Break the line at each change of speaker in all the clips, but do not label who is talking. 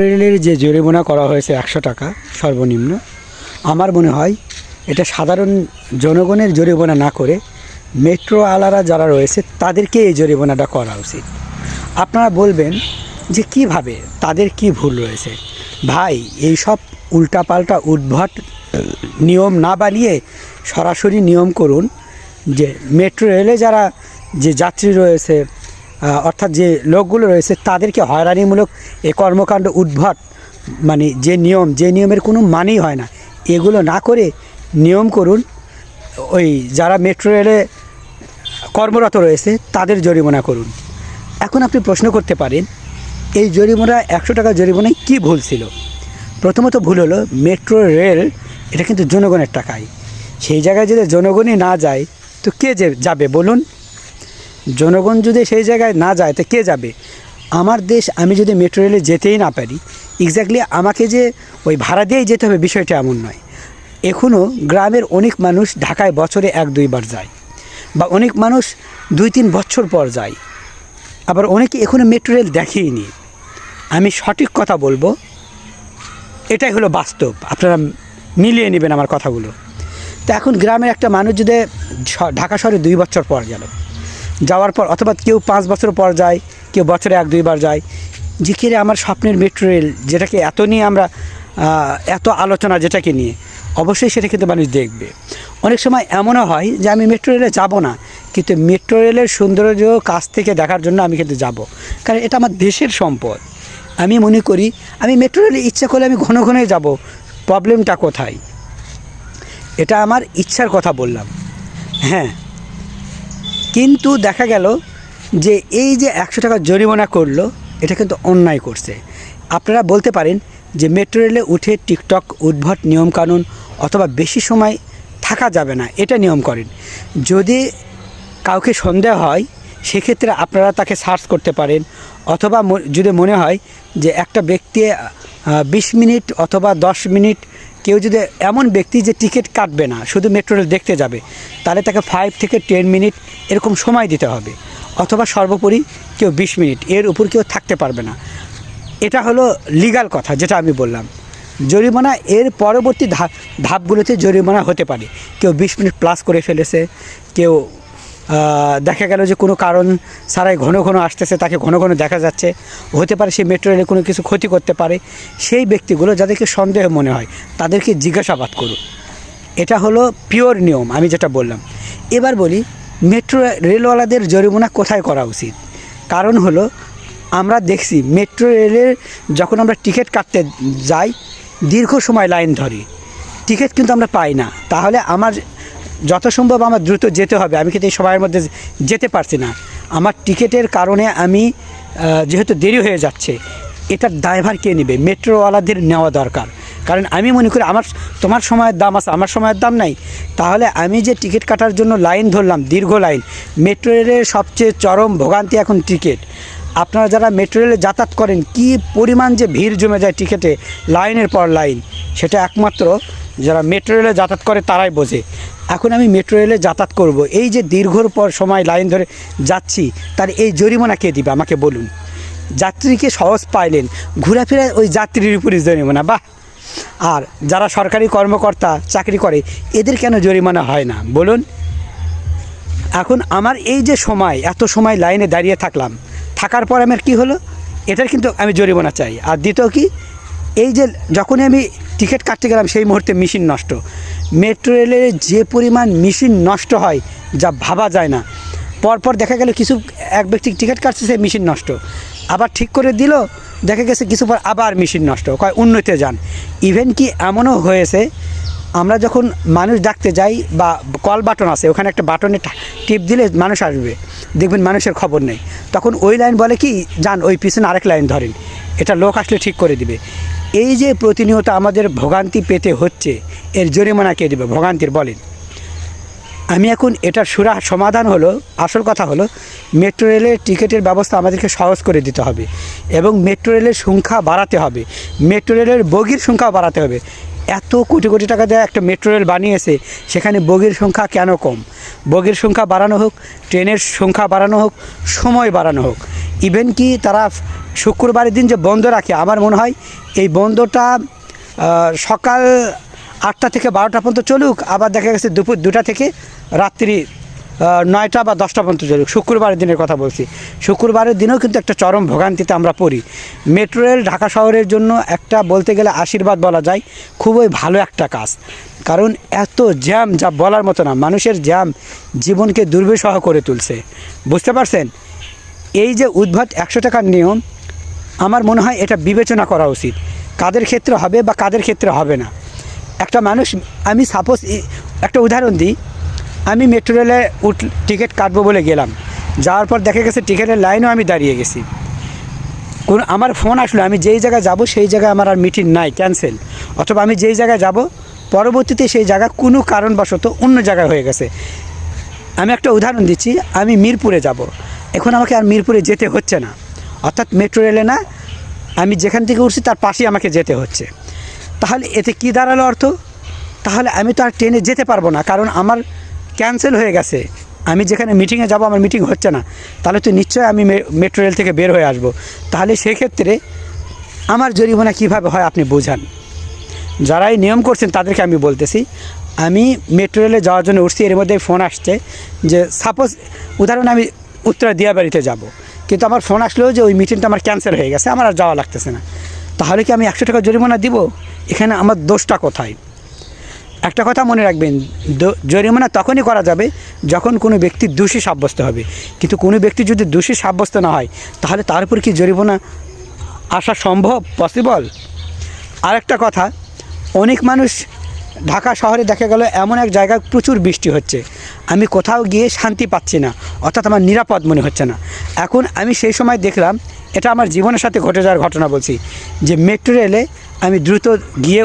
রেলের যে জরিমানা করা হয়েছে একশো টাকা সর্বনিম্ন, আমার মনে হয় এটা সাধারণ জনগণের জরিমানা না করে মেট্রো আলারা যারা রয়েছে তাদেরকে এই জরিমানাটা করা উচিত। আপনারা বলবেন যে কীভাবে, তাদের কি ভুল রয়েছে? ভাই, এই সব উল্টাপাল্টা উদ্ভট নিয়ম না বানিয়ে সরাসরি নিয়ম করুন যে মেট্রো রেলে যারা যে যাত্রী রয়েছে অর্থাৎ যে লোকগুলো রয়েছে তাদেরকে হয়রানিমূলক এই কর্মকাণ্ড উদ্ভট মানে যে নিয়ম, যে নিয়মের কোনো মানেই হয় না। এগুলো না করে নিয়ম করুন, ওই যারা মেট্রো রেলে কর্মরত রয়েছে তাদের জরিমানা করুন। এখন আপনি প্রশ্ন করতে পারেন, এই জরিমানা একশো টাকা জরিমানায় কী ভুল ছিল? প্রথমত ভুল হলো মেট্রো রেল, এটা কিন্তু জনগণের টাকায়। সেই জায়গায় যদি জনগণই না যায়, তো কে যাবে বলুন? জনগণ যদি সেই জায়গায় না যায়, তো কে যাবে? আমার দেশ, আমি যদি মেট্রো রেলে যেতেই না পারি এক্স্যাক্টলি আমাকে যে ওই ভাড়া দিয়েই যেতে হবে বিষয়টা এমন নয়। এখনও গ্রামের অনেক মানুষ ঢাকায় বছরে এক দুইবার যায় বা অনেক মানুষ দুই, তিন বছর পর যায়। আবার অনেকে এখনও মেট্রো রেল দেখেইনি। আমি সঠিক কথা বলব? এটাই হলো বাস্তব। আপনারা মিলিয়ে নেবেন আমার কথাগুলো। তো এখন গ্রামের একটা মানুষ যদি ঢাকা শহরে দুই বছর পর গেল যাওয়ার পর অথবা কেউ পাঁচ বছর পর যায়, কেউ বছরে এক দুইবার যায়। যে কিরে আমার স্বপ্নের মেট্রো রেল যেটাকে এত নিয়ে আমরা এত আলোচনা যেটাকে নিয়ে, অবশ্যই সেটা কিন্তু মানুষ দেখবে। অনেক সময় এমনও হয় যে আমি মেট্রো রেলে যাব না, কিন্তু মেট্রো রেলের সৌন্দর্য কাছ থেকে দেখার জন্য আমি কিন্তু যাব। কারণ এটা আমার দেশের সম্পদ। আমি মনে করি, আমি মেট্রো রেলে ইচ্ছা করলে আমি ঘন ঘনই যাব প্রবলেমটা কোথায়? এটা আমার ইচ্ছার কথা বললাম। হ্যাঁ কিন্তু দেখা গেল যে এই যে একশো টাকা জরিমানা করল, এটা কিন্তু অন্যায় করছে। আপনারা বলতে পারেন যে মেট্রো রেলে উঠে টিকটক উদ্ভট নিয়মকানুন অথবা বেশি সময় থাকা যাবে না, এটা নিয়ম করেন। যদি কাউকে সন্দেহ হয়, সেক্ষেত্রে আপনারা তাকে সার্চ করতে পারেন। অথবা যদি মনে হয় যে একটা ব্যক্তি বিশ মিনিট অথবা দশ মিনিট কেউ যদি এমন ব্যক্তি যে টিকিট কাটবে না, শুধু মেট্রো রেল দেখতে যাবে, তাহলে তাকে ফাইভ থেকে টেন মিনিট এরকম সময় দিতে হবে। অথবা সর্বোপরি কেউ বিশ মিনিট এর উপর কেউ থাকতে পারবে না। এটা হলো লিগাল কথা, যেটা আমি বললাম। জরিমানা এর পরবর্তী ধাপ ধাপগুলোতে জরিমানা হতে পারে। কেউ বিশ মিনিট প্লাস করে ফেলেছে, কেউ দেখা গেল যে কোনো কারণ সারাই ঘন ঘন আসতেছে, তাকে ঘন ঘন দেখা যাচ্ছে। হতে পারে সেই মেট্রো রেলে কোনো কিছু ক্ষতি করতে পারে। সেই ব্যক্তিগুলো যাদেরকে সন্দেহ মনে হয়, তাদেরকে জিজ্ঞাসাবাদ করুন। এটা হলো পিওর নিয়ম, আমি যেটা বললাম। এবার বলি মেট্রো রেলওয়ালাদের জরিমানা কোথায় করা উচিত? কারণ হলো, আমরা দেখছি মেট্রো রেলের যখন আমরা টিকিট কাটতে যাই, দীর্ঘ সময় লাইন ধরি। টিকিট কিন্তু আমরা পাই না। তাহলে আমার যত সম্ভব আমার দ্রুত যেতে হবে। আমি কিন্তু এই সময়ের মধ্যে যেতে পারছি না। আমার টিকিটের কারণে আমি যেহেতু দেরি হয়ে যাচ্ছে, এটার ড্রাইভার কে নেবে? মেট্রোওয়ালাদের নেওয়া দরকার। কারণ আমি মনে করি আমার, তোমার সময়ের দাম আছে, আমার সময়ের দাম নাই। তাহলে আমি যে টিকিট কাটার জন্য লাইন ধরলাম, দীর্ঘ লাইন মেট্রো রেলের সবচেয়ে চরম ভোগান্তি এখন টিকিট। আপনারা যারা মেট্রো রেলে যাতায়াত করেন, কি পরিমাণ যে ভিড় জমে যায় টিকিটে, লাইনের পর লাইন, সেটা একমাত্র যারা মেট্রো রেলে যাতায়াত করে তারাই বোঝে। এখন আমি মেট্রো রেলে যাতায়াত করব। এই যে দীর্ঘর পর সময় লাইন ধরে যাচ্ছি, তার এই জরিমানা কে দিবে? আমাকে বলুন। যাত্রীকে সহজ পাইলেন। ঘোরাফেরা ওই যাত্রীর উপরই জরিমানা, বাহ! আর যারা সরকারি কর্মকর্তা চাকরি করে, এদের কেন জরিমানা হয় না? বলুন। এখন আমার এই যে সময়, এত সময় লাইনে দাঁড়িয়ে থাকলাম, থাকার পর আমার কি হলো? এটার কিন্তু আমি জরিমানা চাই। আর দ্বিতীয় কি? এই যে যখনই আমি টিকিট কাটতে গেলাম, সেই মুহূর্তে মেশিন নষ্ট। মেট্রো রেলের যে পরিমাণ মেশিন নষ্ট হয়, যা ভাবা যায় না। পরপর দেখা গেল কিছু, এক ব্যক্তি টিকিট কাটছে, সেই মেশিন নষ্ট। আবার ঠিক করে দিল, দেখা গেছে কিছু পর আবার মেশিন নষ্ট। কয়, উন্নতিতে যান। ইভেন কি এমনও হয়েছে, আমরা যখন মানুষ ডাকতে যাই বা কল বাটন আছে, ওখানে একটা বাটনে টিপ দিলে মানুষ আসবে। দেখবেন মানুষের খবর নেই। তখন ওই লাইন বলে কি, যান, ওই পিছনে আরেক লাইন ধরেন। এটা লোক আসলে ঠিক করে দিবে। এই যে প্রতিনিয়ত আমাদের ভোগান্তি পেতে হচ্ছে, এর জরিমানা কে দেবে? ভোগান্তির বলেন। আমি এখন এটার সুরা সমাধান হলো, আসল কথা হলো, মেট্রো রেলের টিকিটের ব্যবস্থা আমাদেরকে সহজ করে দিতে হবে এবং মেট্রো রেলের সংখ্যা বাড়াতে হবে। মেট্রো রেলের বগির সংখ্যা বাড়াতে হবে। এত কোটি কোটি টাকা দিয়ে একটা মেট্রো রেল বানিয়েছে, সেখানে বগির সংখ্যা কেন কম? বগির সংখ্যা বাড়ানো হোক, ট্রেনের সংখ্যা বাড়ানো হোক, সময় বাড়ানো হোক। ইভেন কি তারা শুক্রবারের দিন যে বন্ধ রাখে, আমার মনে হয় এই বন্ধটা সকাল আটটা থেকে বারোটা পর্যন্ত চলুক, আবার দেখা গেছে দুপুর দুটা থেকে রাত্রি নয়টা বা দশটা পর্যন্ত চলুক। শুক্রবারের দিনের কথা বলছি। শুক্রবারের দিনেও কিন্তু একটা চরম ভোগান্তিতে আমরা পড়ি। মেট্রো রেল ঢাকা শহরের জন্য একটা বলতে গেলে আশীর্বাদ বলা যায়, খুবই ভালো একটা কাজ। কারণ এত জ্যাম যা বলার মতো না, মানুষের জ্যাম জীবনকে দুর্বিষহ করে তুলছে। বুঝতে পারছেন? এই যে উদ্ভট একশো টাকার নিয়ম, আমার মনে হয় এটা বিবেচনা করা উচিত। কাদের ক্ষেত্রে হবে বা কাদের ক্ষেত্রে হবে না। একটা মানুষ, আমি সাপোজ একটা উদাহরণ দিই। আমি মেট্রো রেলে উঠ টিকিট কাটবো বলে গেলাম। যাওয়ার পর দেখা গেছে টিকিটের লাইনেও আমি দাঁড়িয়ে গেছি। কোন, আমার ফোন আসলো, আমি যেই জায়গায় যাব সেই জায়গায় আমার আর মিটিং নাই ক্যান্সেল অথবা আমি যেই জায়গায় যাব, পরবর্তীতে সেই জায়গা কোনো কারণবশত অন্য জায়গায় হয়ে গেছে। আমি একটা উদাহরণ দিচ্ছি, আমি মিরপুরে যাব। এখন আমাকে আর মিরপুরে যেতে হচ্ছে না। অর্থাৎ মেট্রো রেলে না, আমি যেখান থেকে উঠছি তার পাশেই আমাকে যেতে হচ্ছে। তাহলে এতে কি দাঁড়াল অর্থ? তাহলে আমি তো আর ট্রেনে যেতে পারব না, কারণ আমার ক্যান্সেল হয়ে গেছে। আমি যেখানে মিটিংয়ে যাব, আমার মিটিং হচ্ছে না। তাহলে তো নিশ্চয়ই আমি মেট্রো রেল থেকে বের হয়ে আসব। তাহলে সেক্ষেত্রে আমার জরিমানা কীভাবে হয় আপনি বোঝান। যারাই নিয়ম করছেন তাদেরকে আমি বলতেছি, আমি মেট্রো রেলে যাওয়ার জন্য উঠছি, এর মধ্যে ফোন আসছে যে সাপোজ উদাহরণ আমি উত্তরা দিয়াবাড়িতে যাব। কিন্তু আমার ফোন আসলেও যে ওই মিটিংটা আমার ক্যান্সেল হয়ে গেছে, আমার আর যাওয়া লাগতেছে না। তাহলে কি আমি একশো টাকা জরিমানা দিব? এখানে আমার দোষটা কোথায়? একটা কথা মনে রাখবেন জরিমানা তখনই করা যাবে যখন কোনো ব্যক্তি দোষী সাব্যস্ত হবে। কিন্তু কোনো ব্যক্তি যদি দোষী সাব্যস্ত না হয়, তাহলে তার উপর কি জরিমানা আসা সম্ভব পসিবল আরেকটা কথা, অনেক মানুষ ঢাকা শহরে দেখা গেল এমন এক জায়গায় প্রচুর বৃষ্টি হচ্ছে। আমি কোথাও গিয়ে শান্তি পাচ্ছি না, অর্থাৎ আমার নিরাপদ মনে হচ্ছে না। এখন আমি সেই সময় দেখলাম, এটা আমার জীবনের সাথে ঘটে যাওয়ার ঘটনা বলছি, যে মেট্রো রেলে আমি দ্রুত গিয়ে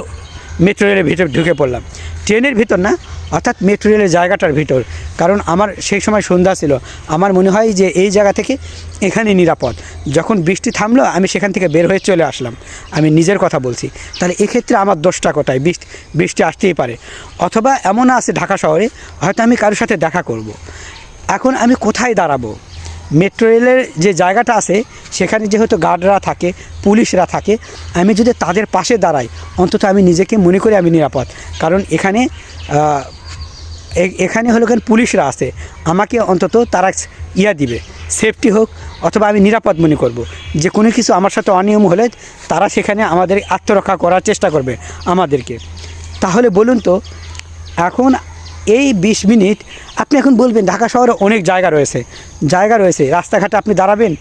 মেট্রো রেলের ভিতর ঢুকে পড়লাম। ট্রেনের ভিতর না, অর্থাৎ মেট্রো রেলের জায়গাটার ভিতর। কারণ আমার সেই সময় সন্ধ্যা ছিল, আমার মনে হয় যে এই জায়গা থেকে এখানে নিরাপদ। যখন বৃষ্টি থামলো, আমি সেখান থেকে বের হয়ে চলে আসলাম। আমি নিজের কথা বলছি। তাহলে এক্ষেত্রে আমার দোষটা কোথায়? বৃষ্টি বৃষ্টি আসতেই পারে। অথবা এমন আছে ঢাকা শহরে, হয়তো আমি কারোর সাথে দেখা করব। এখন আমি কোথায় দাঁড়াবো? মেট্রো রেলের যে জায়গাটা আছে, সেখানে যেহেতু গার্ডরা থাকে, পুলিশরা থাকে, আমি যদি তাদের পাশে দাঁড়াই, অন্তত আমি নিজেকে মনে করি আমি নিরাপদ। কারণ এখানে এখানে হলো কেন পুলিশরা আছে। আমাকে অন্তত তারা ইয়া দিবে সেফটি হোক অথবা আমি নিরাপদ মনে করব। যে কোনো কিছু আমার সাথে অনিয়ম হলে তারা সেখানে আমাদের আত্মরক্ষা করার চেষ্টা করবে আমাদেরকে। তাহলে বলুন তো, এখন এই বিশ মিনিট আপনি এখন বলবেন ঢাকা শহরে অনেক জায়গা রয়েছে। জায়গা রয়েছে, রাস্তাঘাটে আপনি দাঁড়াবেন,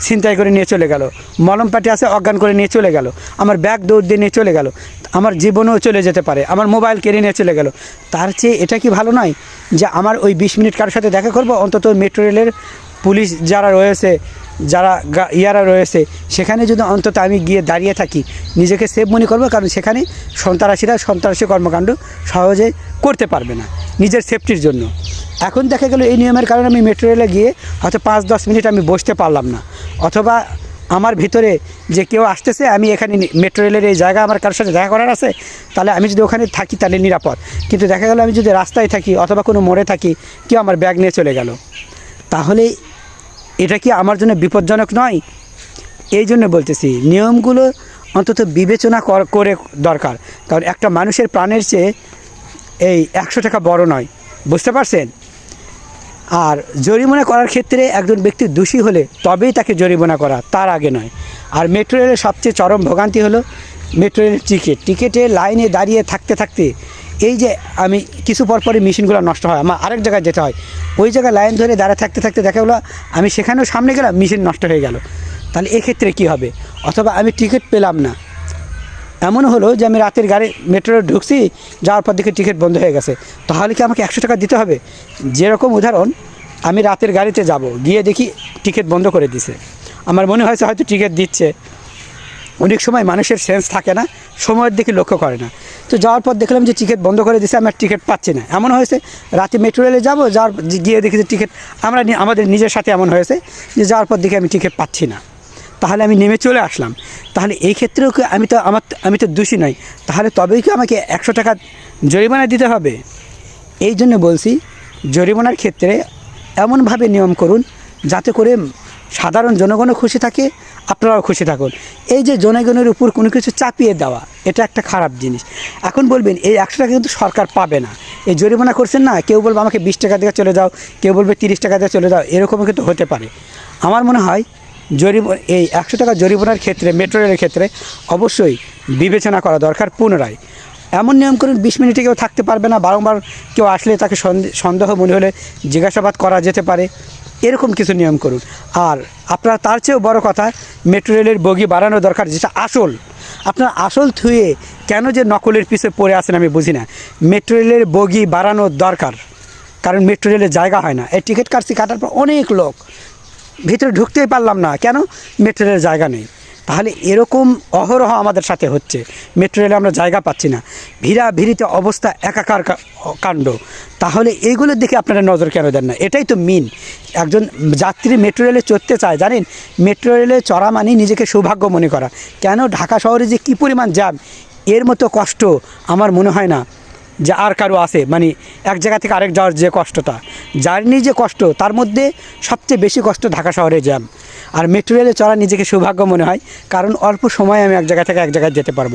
ছিনতাই করে নিয়ে চলে গেল। মলম পাটি আছে, অজ্ঞান করে নিয়ে চলে গেল। আমার ব্যাগ দৌড় দিয়ে নিয়ে চলে গেল। আমার জীবনও চলে যেতে পারে, আমার মোবাইল কেড়ে নিয়ে চলে গেল। তার চেয়ে এটা কি ভালো নয় যে আমার ওই বিশ মিনিট কারোর সাথে দেখা করব? অন্তত মেট্রো রেলের পুলিশ যারা রয়েছে, যারা ইয়ারা রয়েছে, সেখানে যদি অন্তত আমি গিয়ে দাঁড়িয়ে থাকি, নিজেকে সেভ মনে করব, কারণ সেখানে সন্ত্রাসীরা সন্ত্রাসী কর্মকাণ্ড সহজে করতে পারবে না, নিজের সেফটির জন্য। এখন দেখা গেল এই নিয়মের কারণে আমি মেট্রো রেলে গিয়ে হয়তো পাঁচ দশ মিনিট আমি বসতে পারলাম না, অথবা আমার ভিতরে যে কেউ আসতেছে, আমি এখানে মেট্রো রেলের এই জায়গা আমার কারোর সাথে দেখা করার আছে, তাহলে আমি যদি ওখানে থাকি তাহলে নিরাপদ। কিন্তু দেখা গেল আমি যদি রাস্তায় থাকি অথবা কোনো মোড়ে থাকি, কেউ আমার ব্যাগ নিয়ে চলে গেল। তাহলে এটা কি আমার জন্য বিপজ্জনক নয়? এই জন্য বলতেছি, নিয়মগুলো অন্তত বিবেচনা কর- করে দরকার। কারণ একটা মানুষের প্রাণের চেয়ে এই একশো টাকা বড় নয়। বুঝতে পারছেন? আর জরিমানা করার ক্ষেত্রে একজন ব্যক্তি দোষী হলে তবেই তাকে জরিমানা করা, তার আগে নয়। আর মেট্রো রেলের সবচেয়ে চরম ভোগান্তি হলো মেট্রো রেলের টিকিট। টিকিটে লাইনে দাঁড়িয়ে থাকতে থাকতে এই যে আমি কিছু পর পরই মেশিনগুলো নষ্ট হয়, আমার আরেক জায়গায় যেতে হয়। ওই জায়গায় লাইন ধরে দাঁড়িয়ে থাকতে থাকতে দেখা গেলো আমি সেখানেও সামনে গেলাম, মেশিন নষ্ট হয়ে গেল। তাহলে এক্ষেত্রে কী হবে? অথবা আমি টিকিট পেলাম না এমন হলো যে আমি রাতের গাড়ি মেট্রো ঢুকছি, যাওয়ার পর দিকে টিকিট বন্ধ হয়ে গেছে। তাহলে কি আমাকে একশো টাকা দিতে হবে? যেরকম উদাহরণ, আমি রাতের গাড়িতে যাব, গিয়ে দেখি টিকিট বন্ধ করে দিছে। আমার মনে হয়েছে হয়তো টিকিট দিচ্ছে। অনেক সময় মানুষের সেন্স থাকে না, সময়ের দিকে লক্ষ্য করে না। তো যাওয়ার পর দেখলাম যে টিকিট বন্ধ করে দিছে, আমি আর টিকিট পাচ্ছি না। এমন হয়েছে, রাতে মেট্রো রেলে যাব, যাওয়ার গিয়ে দেখি যে টিকিট, আমরা আমাদের নিজের সাথে এমন হয়েছে যে যাওয়ার পর দেখে আমি টিকিট পাচ্ছি না। তাহলে আমি নেমে চলে আসলাম। তাহলে এই ক্ষেত্রেও কি আমি তো আমার, আমি তো দোষী নই। তাহলে তবেই কি আমাকে একশো টাকা জরিমানা দিতে হবে? এই জন্য বলছি, জরিমানার ক্ষেত্রে এমনভাবে নিয়ম করুন, যাতে করে সাধারণ জনগণও খুশি থাকে, আপনারাও খুশি থাকুন। এই যে জনগণের উপর কোনো কিছু চাপিয়ে দেওয়া, এটা একটা খারাপ জিনিস। এখন বলবেন, এই একশো টাকা কিন্তু সরকার পাবে না। এই জরিমানা করছেন না, কেউ বলবে আমাকে বিশ টাকা দিয়ে চলে যাও, কেউ বলবে তিরিশ টাকা দিয়ে চলে যাও, এরকমও কিন্তু হতে পারে। আমার মনে হয় জরিম এই একশো টাকা জরিমানার ক্ষেত্রে মেট্রো রেলের ক্ষেত্রে অবশ্যই বিবেচনা করা দরকার পুনরায়। এমন নিয়ম করুন, বিশ মিনিটে কেউ থাকতে পারবে না, বারংবার কেউ আসলে তাকে সন্দেহ মনে হলে জিজ্ঞাসাবাদ করা যেতে পারে। এরকম কিছু নিয়ম করুন। আর আপনার তার চেয়েও বড় কথা মেট্রো রেলের বগি বাড়ানো দরকার, যেটা আসল। আপনার আসল থুয়ে কেন যে নকলের পিছে পড়ে আছেন আমি বুঝি না। মেট্রো রেলের বগি বাড়ানো দরকার। কারণ মেট্রো রেলের জায়গা হয় না। এই টিকিট কাটছি, কাটার পর অনেক লোক ভিতরে ঢুকতেই পারলাম না। কেন? মেট্রো রেলের জায়গা নেই। তাহলে এরকম অহরহ আমাদের সাথে হচ্ছে। মেট্রো রেলে আমরা জায়গা পাচ্ছি না। ভিড়া ভিড়িতে অবস্থা একাকার কাণ্ড। তাহলে এইগুলোর দিকে আপনারা নজর কেন দেন না? এটাই তো মিন একজন যাত্রী মেট্রো রেলে চড়তে চায়, জানেন? মেট্রো রেলে চড়া মানে নিজেকে সৌভাগ্য মনে করা। কেন ঢাকা শহরে যে কী পরিমাণ জ্যাম? এর মতো কষ্ট আমার মনে হয় না। যে আর কারও আছে মানে এক জায়গা থেকে আরেক যাওয়ার যে কষ্টটা জার্নি যে কষ্ট, তার মধ্যে সবচেয়ে বেশি কষ্ট ঢাকা শহরে জ্যাম। আর মেট্রো রেলে চড়া নিজেকে সৌভাগ্য মনে হয়, কারণ অল্প সময়ে আমি এক জায়গা থেকে এক জায়গায় যেতে পারব।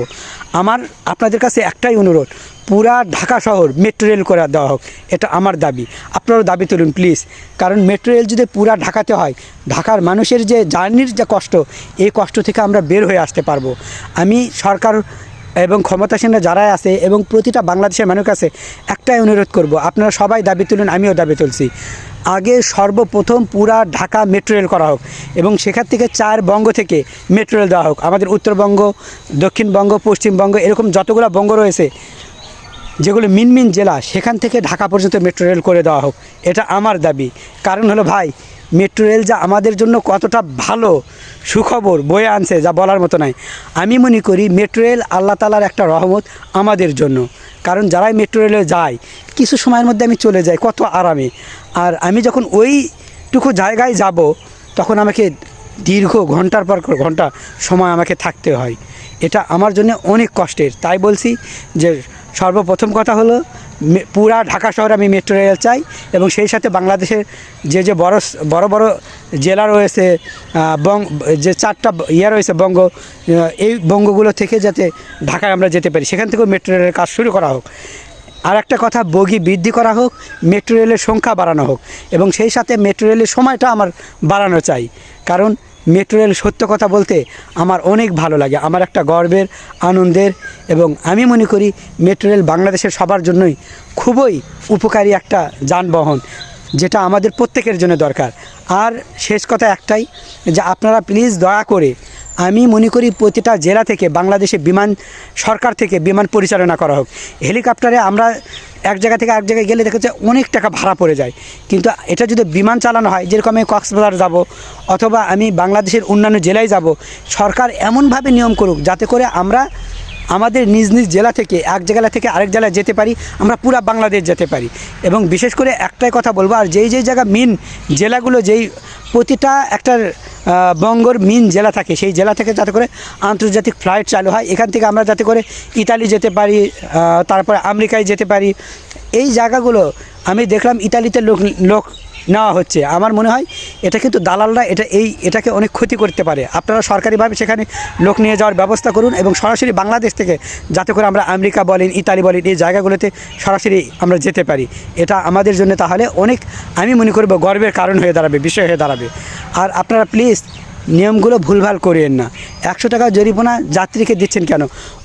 আমার, আপনাদের কাছে একটাই অনুরোধ, পুরা ঢাকা শহর মেট্রো রেল করে দেওয়া হোক, এটা আমার দাবি। আপনারাও দাবি তুলুন প্লিজ কারণ মেট্রো রেল যদি পুরা ঢাকাতে হয়, ঢাকার মানুষের যে জার্নির যে কষ্ট, এই কষ্ট থেকে আমরা বের হয়ে আসতে পারব। আমি সরকার এবং ক্ষমতাসীনরা যারাই আছে এবং প্রতিটা বাংলাদেশের মানুষ কাছে একটাই অনুরোধ করব, আপনারা সবাই দাবি তুলুন, আমিও দাবি তুলছি। আগে সর্বপ্রথম পুরা ঢাকা মেট্রো রেল করা হোক এবং সেখান থেকে চার বঙ্গ থেকে মেট্রো রেল দেওয়া হোক। আমাদের উত্তরবঙ্গ, দক্ষিণবঙ্গ, পশ্চিমবঙ্গ, এরকম যতগুলো বঙ্গ রয়েছে, যেগুলো মিন মিন জেলা, সেখান থেকে ঢাকা পর্যন্ত মেট্রো রেল করে দেওয়া হোক, এটা আমার দাবি। কারণ হলো ভাই মেট্রো রেল যা আমাদের জন্য কতটা ভালো সুখবর বয়ে আনছে যা বলার মতো নাই। আমি মনে করি মেট্রো রেল আল্লাহ তালার একটা রহমত আমাদের জন্য। কারণ যারাই মেট্রো রেলে যায়, কিছু সময়ের মধ্যে আমি চলে যাই, কত আরামে। আর আমি যখন ওইটুকু জায়গায় যাব, তখন আমাকে দীর্ঘ ঘণ্টার পর ঘণ্টা সময় আমাকে থাকতে হয়। এটা আমার জন্য অনেক কষ্টের। তাই বলছি যে সর্বপ্রথম কথা হলো পুরা ঢাকা শহরে আমি মেট্রো রেল চাই এবং সেই সাথে বাংলাদেশের যে যে বড় বড় বড় জেলা রয়েছে বং, যে চারটা ইয়ে রয়েছে বঙ্গ এই বঙ্গগুলো থেকে যাতে ঢাকায় আমরা যেতে পারি, সেখান থেকেও মেট্রো রেলের কাজ শুরু করা হোক। আর একটা কথা, বগি বৃদ্ধি করা হোক, মেট্রো রেলের সংখ্যা বাড়ানো হোক এবং সেই সাথে মেট্রো রেলের সময়টা আমার বাড়ানো চাই। কারণ মেট্রো রেল সত্য কথা বলতে আমার অনেক ভালো লাগে। আমার একটা গর্বের, আনন্দের এবং আমি মনে করি মেট্রো রেল বাংলাদেশের সবার জন্যই খুবই উপকারী একটা যানবাহন, যেটা আমাদের প্রত্যেকের জন্য দরকার। আর শেষ কথা একটাই যে আপনারা প্লিজ দয়া করে আমি মনে করি প্রতিটা জেলা থেকে বাংলাদেশে বিমান সরকার থেকে বিমান পরিচালনা করা হোক। হেলিকপ্টারে আমরা এক জায়গা থেকে এক জায়গায় গেলে দেখা অনেক টাকা ভাড়া পড়ে যায়। কিন্তু এটা যদি বিমান চালানো হয়, যেরকম আমি কক্সবাজার যাব, অথবা আমি বাংলাদেশের অন্যান্য জেলায় যাব, সরকার এমনভাবে নিয়ম করুক, যাতে করে আমরা আমাদের নিজ নিজ জেলা থেকে, এক জেলা থেকে আরেক জেলায় যেতে পারি, আমরা পুরা বাংলাদেশ যেতে পারি। এবং বিশেষ করে একটাই কথা বলব, আর যেই যেই জায়গা মেন জেলাগুলো, যেই প্রতিটা একটা বঙ্গর মিন জেলা থাকে, সেই জেলা থেকে যাতে করে আন্তর্জাতিক ফ্লাইট চালু হয়, এখান থেকে আমরা যাতে করে ইতালি যেতে পারি তারপরে আমেরিকায় যেতে পারি। এই জায়গাগুলো আমি দেখলাম ইতালিতে লোক লোক নেওয়া হচ্ছে। আমার মনে হয় এটা কিন্তু দালালরা এটা এই এটাকে অনেক ক্ষতি করতে পারে। আপনারা সরকারিভাবে সেখানে লোক নিয়ে যাওয়ার ব্যবস্থা করুন এবং সরাসরি বাংলাদেশ থেকে যাতে করে আমরা আমেরিকা বলেন, ইতালি বলেন, এই জায়গাগুলোতে সরাসরি আমরা যেতে পারি। এটা আমাদের জন্য তাহলে অনেক, আমি মনে করব, গর্বের কারণ হয়ে দাঁড়াবে, বিষয় হয়ে দাঁড়াবে। আর আপনারা প্লিজ নিয়মগুলো ভুলভাল করিয়েন না। একশো টাকা জরিমানা যাত্রীকে দিচ্ছেন কেন?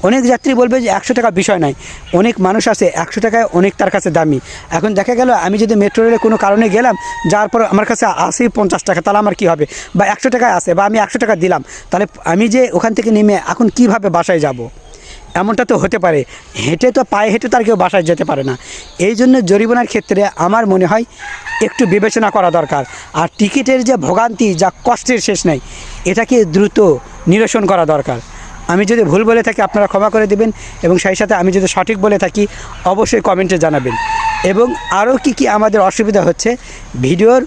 অনেক যাত্রী বলবে যে একশো টাকা বিষয় নাই। অনেক মানুষ আছে একশো টাকায় অনেক তার কাছে দামি। এখন দেখা গেল আমি যদি মেট্রো রেলে কোনো কারণে গেলাম, যার পর আমার কাছে আসি পঞ্চাশ টাকা, তাহলে আমার কী হবে? বা একশো টাকায় আসে বা আমি একশো টাকা দিলাম, তাহলে আমি যে ওখান থেকে নেমে এখন কীভাবে বাসায় যাব? এমনটা তো হতে পারে। হেঁটে তো পায়ে হেঁটে তার কেউ বাসায় যেতে পারে না। এই জন্য জরিমানার ক্ষেত্রে আমার মনে হয় একটু বিবেচনা করা দরকার। আর টিকিটের যে ভোগান্তি, যা কষ্টের শেষ নেই, এটাকে দ্রুত নিরসন করা দরকার। আমি যদি ভুল বলে থাকি, আপনারা ক্ষমা করে দেবেন এবং সেই সাথে আমি যদি সঠিক বলে থাকি, অবশ্যই কমেন্টে জানাবেন। এবং আরও কি কি আমাদের অসুবিধা হচ্ছে, ভিডিওর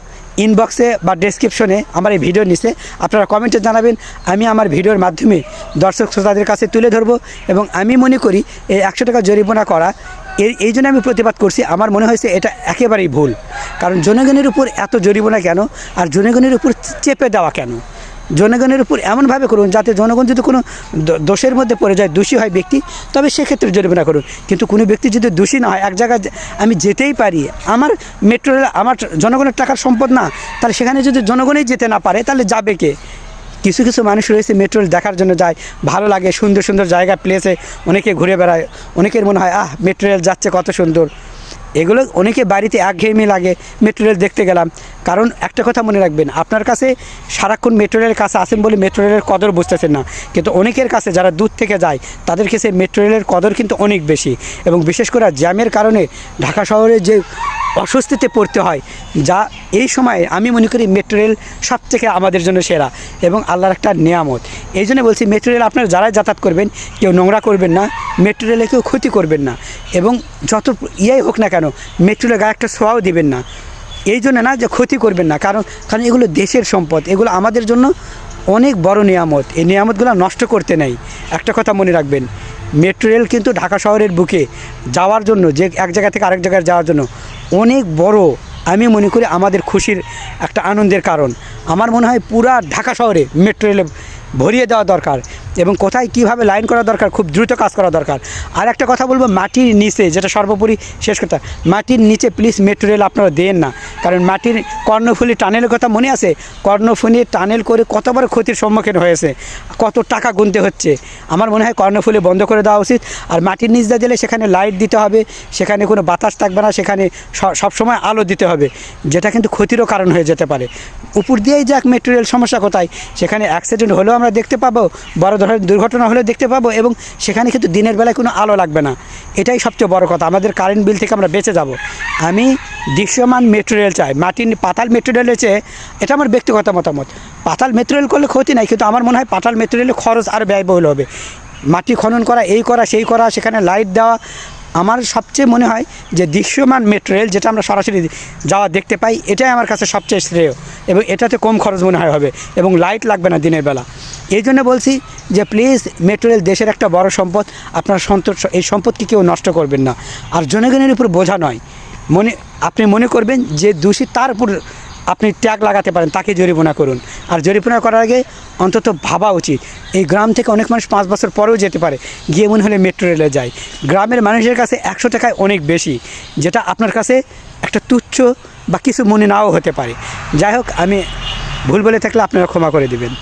ইনবক্সে বা ডেসক্রিপশনে আমার এই ভিডিও নিচে আপনারা কমেন্টে জানাবেন। আমি আমার ভিডিওর মাধ্যমে দর্শক শ্রোতাদের কাছে তুলে ধরবো এবং আমি মনে করি এই একশো টাকা জরিমানা করা এই এই জন্য আমি প্রতিবাদ করছি। আমার মনে হয়েছে এটা একেবারেই ভুল। কারণ জনগণের উপর এত জরিমানা কেন? আর জনগণের উপর চেপে দেওয়া কেন? জনগণের উপর এমনভাবে করুন যাতে জনগণ যদি কোনো দোষের মধ্যে পড়ে যায়, দোষী হয় ব্যক্তি, তবে সেক্ষেত্রে জরিমানা করুন। কিন্তু কোনো ব্যক্তি যদি দোষী না হয়, এক জায়গায় আমি যেতেই পারি, আমার মেট্রো রেল, আমার জনগণের টাকার সম্পদ না, তাহলে সেখানে যদি জনগণই যেতে না পারে, তাহলে যাবে কে? কিছু কিছু মানুষ রয়েছে মেট্রো দেখার জন্য যায়, ভালো লাগে, সুন্দর সুন্দর জায়গা প্লেসে অনেকে ঘুরে বেড়ায়, অনেকের মনে হয়, আহ মেট্রো রেল যাচ্ছে কত সুন্দর। এগুলো অনেকে বাড়িতে একঘেয়েমি লাগে মেট্রো রেল দেখতে গেলাম। কারণ একটা কথা মনে রাখবেন, আপনার কাছে সারাক্ষণ মেট্রো রেলের কাছে আসেন বলে মেট্রো রেলের কদর বুঝতেছেন না। কিন্তু অনেকের কাছে যারা দূর থেকে যায় তাদের কাছে মেট্রো রেলের কদর কিন্তু অনেক বেশি। এবং বিশেষ করে জ্যামের কারণে ঢাকা শহরে যে অস্বস্তিতে পড়তে হয়, যা এই সময়ে আমি মনে করি মেট্রো রেল সব থেকে আমাদের জন্য সেরা এবং আল্লাহর একটা নিয়ামত। এই জন্য বলছি মেট্রো রেল আপনারা যারাই যাতায়াত করবেন, কেউ নোংরা করবেন না মেট্রো রেলে কেউ ক্ষতি করবেন না এবং যত ইয়েই হোক না কেন মেট্রো রেলের গায়ে একটা ছোঁয়াও দিবেন না। এই জন্য না যে ক্ষতি করবেন না, কারণ কারণ এগুলো দেশের সম্পদ, এগুলো আমাদের জন্য অনেক বড় নিয়ামত। এই নিয়ামতগুলো নষ্ট করতে নেই। একটা কথা মনে রাখবেন মেট্রো রেল কিন্তু ঢাকা শহরের বুকে যাওয়ার জন্য, যে এক জায়গা থেকে আরেক জায়গায় যাওয়ার জন্য অনেক বড়, আমি মনে করি আমাদের খুশির একটা আনন্দের কারণ। আমার মনে হয় পুরা ঢাকা শহরে মেট্রো রেলে ভরিয়ে দেওয়া দরকার। এবং কোথায় কীভাবে লাইন করা দরকার, খুব দ্রুত কাজ করা দরকার। আর একটা কথা বলব, মাটির নিচে যেটা সর্বোপরি শেষ কথা, মাটির নিচে প্লিজ মেট্রো রেল আপনারা দেন না। কারণ মাটির কর্ণফুলি টানেলের কথা মনে আছে? কর্ণফুলি টানেল করে কতবার ক্ষতির সম্মুখীন হয়েছে? কত টাকা গুনতে হচ্ছে? আমার মনে হয় কর্ণফুলি বন্ধ করে দেওয়া উচিত। আর মাটির নিচ দিলে সেখানে লাইট দিতে হবে, সেখানে কোনো বাতাস থাকবে না, সেখানে সবসময় আলো দিতে হবে। যেটা কিন্তু ক্ষতিরও কারণ হয়ে যেতে পারে। উপর দিয়েই যাক মেট্রো রেল সমস্যা কোথায়? সেখানে অ্যাক্সিডেন্ট হলেও আমরা দেখতে পাবো, বড় ধরনের দুর্ঘটনা হলে দেখতে পাবো এবং সেখানে কিন্তু দিনের বেলায় কোনো আলো লাগবে না। এটাই সবচেয়ে বড় কথা। আমাদের কারেন্ট বিল থেকে আমরা বেঁচে যাব। আমি দৃশ্যমান মেট্রো রেল চাই। মাটির পাতাল মেট্রো রেলের চেয়ে এটা আমার ব্যক্তিগত মতামত। পাতাল মেট্রো রেল করলে ক্ষতি নাই, কিন্তু আমার মনে হয় পাতাল মেট্রো রেলে খরচ আর ব্যয়বহুল হবে। মাটি খনন করা, এই করা, সেই করা, সেখানে লাইট দেওয়া, আমার সবচেয়ে মনে হয় যে দৃশ্যমান মেট্রো রেল যেটা আমরা সরাসরি যাওয়া দেখতে পাই, এটাই আমার কাছে সবচেয়ে শ্রেয়। এবং এটাতে কম খরচ মনে হয় হবে। এবং লাইট লাগবে না দিনের বেলা। এই জন্য বলছি যে প্লিজ মেট্রো রেল দেশের একটা বড় সম্পদ, আপনার সন্তোষ, এই সম্পদকে কেউ নষ্ট করবেন না। আর জনগণের উপর বোঝা নয়। মনে, আপনি মনে করবেন যে দোষী তার উপর আপনি ট্যাগ লাগাতে পারেন, তাকে জরিমানা করুন। আর জরিমানা করার আগে অন্তত ভাবা উচিত। এই গ্রাম থেকে অনেক মানুষ পাঁচ বছর পরেও যেতে পারে, গিয়ে মনে হলে মেট্রো রেলে যায়। গ্রামের মানুষের কাছে একশো টাকায় অনেক বেশি, যেটা আপনার কাছে একটা তুচ্ছ বা কিছু মনে নাও হতে পারে। যাই হোক, আমি ভুল বলে থাকলে আপনারা ক্ষমা করে দিবেন।